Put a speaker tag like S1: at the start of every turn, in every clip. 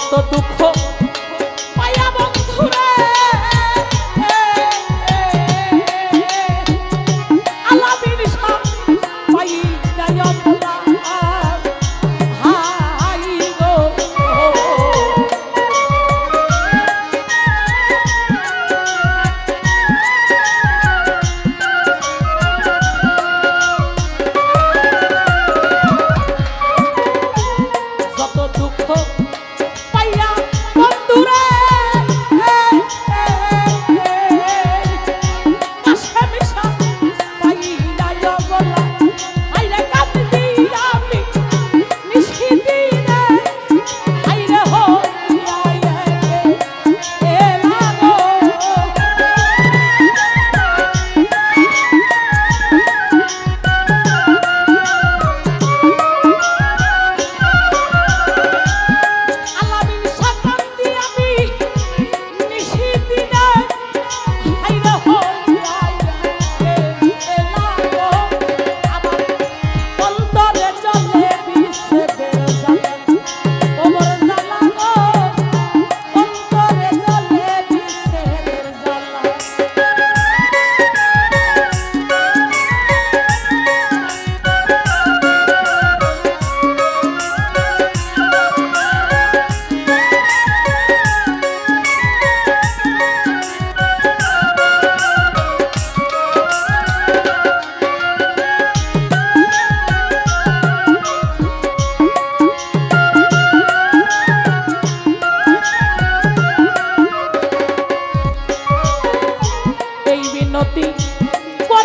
S1: কত দুঃখ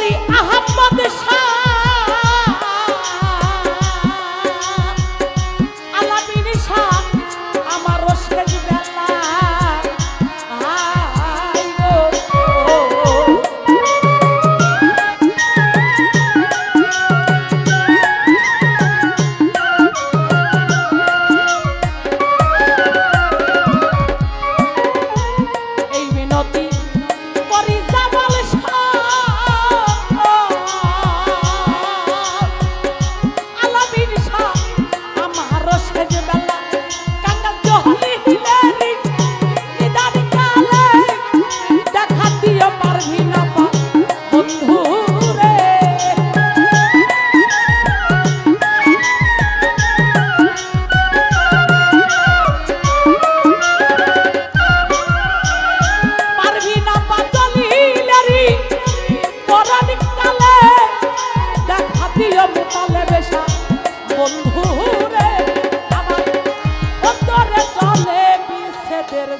S1: I have mothers.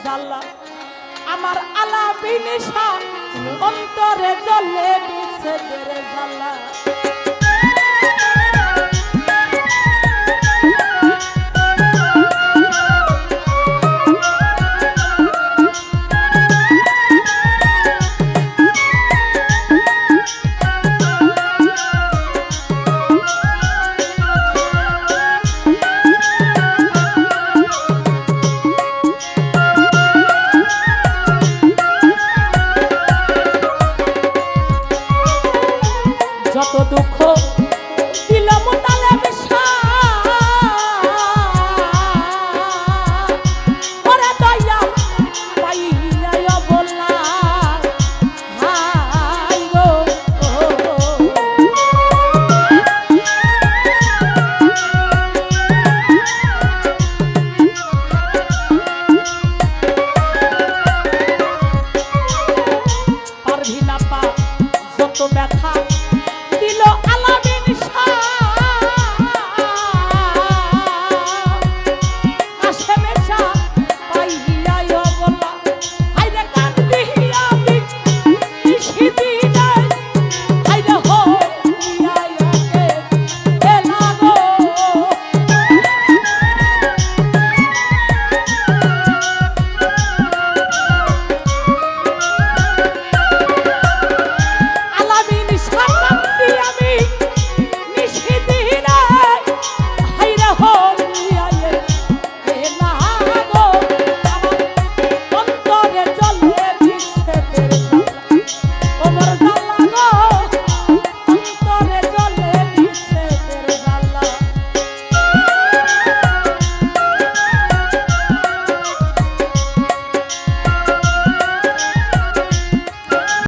S1: জাল্লা আমার আলা বিনিশা অন্তরে জলে বিচ্ছেদের জাল্লা